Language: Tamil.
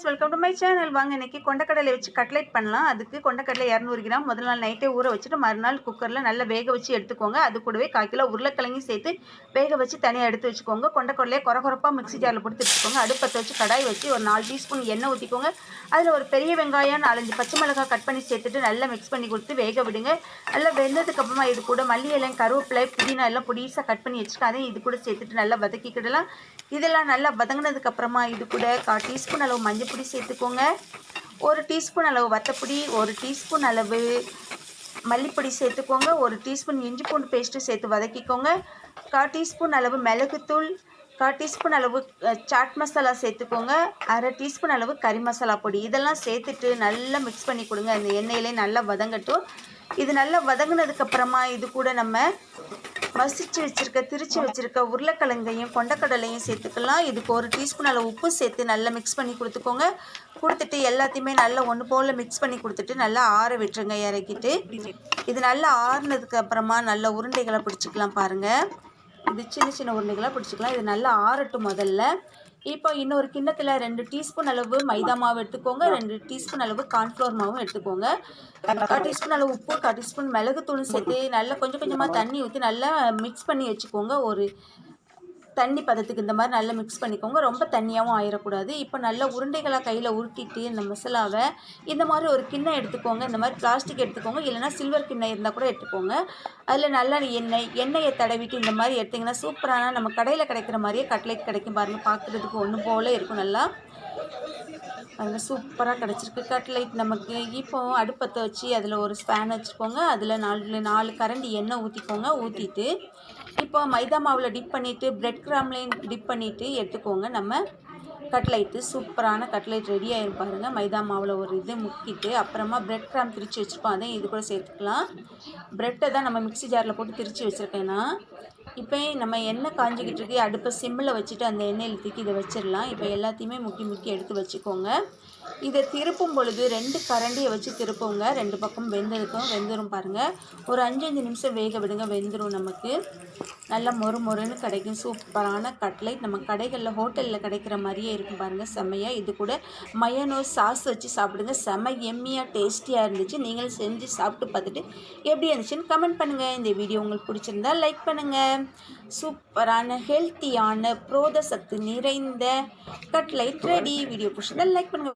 Friends welcome to my channel வாங்க இன்னைக்கு கொண்டக்கடலை வச்சு கட்லெட் பண்ணலாம். அதுக்கு கொண்டக்கடலை இரநூறு கிராம். முதல் நாள் நைட்டே ஊற வச்சுட்டு மறுநாள் குக்கரில் நல்லா வேக வச்சு எடுத்துக்கோங்க. அது கூடவே கால் கிலோ உருளைக்கிழங்கு சேர்த்து வேக வச்சு தனியாக எடுத்து வச்சுக்கோங்க. கொண்டக்கடலையை குறகுறப்பாக மிக்சி மிக்ஸி ஜாரில் போட்டு எடுத்துக்கோங்க அடுப்பத்தை வச்சு கடாய் வச்சு ஒரு நாலு டீஸ்பூன் எண்ணெய் ஊற்றிக்கோங்க அதில் ஒரு பெரிய வெங்காயம் நாலஞ்சு பச்சை மிளகாய் கட் பண்ணி சேர்த்துட்டு நல்லா மிக்ஸ் பண்ணி கொடுத்து வேக விடுங்க. நல்லா வெந்ததுக்கப்புறமா இது கூட மல்லி இலை கருவேப்பிலை புதினா எல்லாம் பொடிசாக கட் பண்ணி வச்சுட்டு அதையும் இது கூட சேர்த்துட்டு நல்லா வதக்கிக்கிடலாம். இதெல்லாம் நல்லா வதங்கினதுக்கப்புறமா இது கூட கா டீஸ்பூன் அளவு மஞ்சள் பொடி சேர்த்துக்கோங்க. ஒரு டீஸ்பூன் அளவு வத்தப்பொடி ஒரு டீஸ்பூன் அளவு மல்லிப்பொடி சேர்த்துக்கோங்க. ஒரு டீஸ்பூன் இஞ்சி பூண்டு பேஸ்ட்டு சேர்த்து வதக்கிக்கோங்க. கால் டீஸ்பூன் அளவு மிளகுத்தூள் கால் டீஸ்பூன் அளவு சாட் மசாலா சேர்த்துக்கோங்க. அரை டீஸ்பூன் அளவு கறி மசாலா பொடி. இதெல்லாம் சேர்த்துட்டு நல்லா மிக்ஸ் பண்ணி கொடுங்க. அந்த எண்ணெயிலே நல்லா வதங்கட்டும். இது நல்லா வதங்கினதுக்கப்புறமா இது கூட நம்ம மசிச்சு வச்சுருக்க திரிச்சு வச்சுருக்க உருளைக்கிழங்கையும் கொண்டக்கடலையும் சேர்த்துக்கலாம். இதுக்கு ஒரு டீஸ்பூன் அளவு உப்பு சேர்த்து நல்லா மிக்ஸ் பண்ணி கொடுத்துக்கோங்க. கொடுத்துட்டு எல்லாத்தையுமே நல்லா ஒன்று போல் மிக்ஸ் பண்ணி கொடுத்துட்டு நல்லா ஆற விட்டுருங்க இறக்கிட்டு. இது நல்லா ஆறுனதுக்கு அப்புறமா நல்ல உருண்டைகளை பிடிச்சிக்கலாம் பாருங்கள் இது சின்ன சின்ன உருண்டைகளாக பிடிச்சிக்கலாம். இது நல்லா ஆறட்டும் முதல்ல. இப்போ இன்னொரு கிண்ணத்தில் ரெண்டு டீஸ்பூன் அளவு மைதா மாவு எடுத்துக்கோங்க ரெண்டு டீஸ்பூன் அளவு கார்ன்ஃப்ளவர் மாவும் எடுத்துக்கோங்க. கால் டீஸ்பூன் அளவு உப்பு கால் டீஸ்பூன் மிளகுத்தூளும் சேர்த்து நல்லா கொஞ்சம் கொஞ்சமாக தண்ணி ஊற்றி நல்லா மிக்ஸ் பண்ணி வச்சுக்கோங்க. ஒரு தண்ணி பதத்துக்கு இந்த மாதிரி நல்லா மிக்ஸ் பண்ணிக்கோங்க. ரொம்ப தண்ணியாகவும் ஆயிடக்கூடாது இப்போ நல்லா உருண்டைகளாக கையில் உருட்டிட்டு இந்த மசாலாவை இந்த மாதிரி ஒரு கிண்ணம் எடுத்துக்கோங்க. இந்த மாதிரி பிளாஸ்டிக் எடுத்துக்கோங்க. இல்லைனா சில்வர் கிண்ணம் இருந்தால் கூட எடுத்துக்கோங்க. அதில் நல்லா எண்ணெய் எண்ணெயை தடவிட்டு இந்த மாதிரி எடுத்திங்கன்னா சூப்பரான நம்ம கடையில் கிடைக்கிற மாதிரியே கட்லெட் கிடைக்கும் பாருங்கள் பார்க்குறதுக்கு ஒன்று போல் இருக்கும் நல்லா. அதில் சூப்பராக கிடச்சிருக்கு கட்லைட் நமக்கு. இப்போ அடுப்பத்தை வச்சு அதில் ஒரு ஸ்பேன் வச்சுக்கோங்க. அதில் நாலு நாலு கரண்டி எண்ணெய் ஊற்றிக்கோங்க ஊற்றிட்டு இப்போ மைதா மாவில் டிப் பண்ணிவிட்டு பிரெட் கிராம்லேயும் டிப் பண்ணிவிட்டு எடுத்துக்கோங்க. நம்ம கட்லைட்டு சூப்பரான கட்லைட் ரெடி ஆயிரும் பாருங்கள் மைதா மாவில் ஒரு இது முக்கிட்டு அப்புறமா பிரெட் கிராம் திரித்து வச்சுருக்கோம். அதையும் இது கூட சேர்த்துக்கலாம். பிரெட்டை தான் நம்ம மிக்ஸி ஜாரில் போட்டு திரிச்சு வச்சுருக்கேன்னா இப்போ நம்ம எண்ணெய் காஞ்சிக்கிட்டு இருக்கு அடுப்பை சிம்மில் வச்சுட்டு அந்த எண்ணெயில் தூக்கி இதை வச்சிடலாம். இப்போ எல்லாத்தையுமே முக்கி முக்கி எடுத்து வச்சுக்கோங்க. இதை திருப்பும் பொழுது ரெண்டு கரண்டியை வச்சு திருப்புங்க. ரெண்டு பக்கம் வெந்திருக்கும் வெந்துடும் பாருங்கள் ஒரு அஞ்சு அஞ்சு நிமிஷம் வேக விடுங்க. வெந்துடும் நமக்கு. நல்லா மொறு மொறுன்னு கிடைக்கும். சூப்பரான கட்லைட் நம்ம கடைகளில் ஹோட்டலில் கிடைக்கிற மாதிரியே இருக்கும் பாருங்கள் செம்மையாக இது கூட மயனோ சாஸ் வச்சு சாப்பிடுங்க. செம்ம எம்மியாக டேஸ்டியாக இருந்துச்சு. நீங்களும் செஞ்சு சாப்பிட்டு பார்த்துட்டு எப்படி இருந்துச்சுன்னு கமெண்ட் பண்ணுங்கள் இந்த வீடியோ உங்களுக்கு பிடிச்சிருந்தா லைக் பண்ணுங்கள் சூப்பரான ஹெல்த்தியான புரோத சத்து நிறைந்த கட்லைட் ரெடி வீடியோ பிடிச்சிருந்தா லைக் பண்ணுங்கள்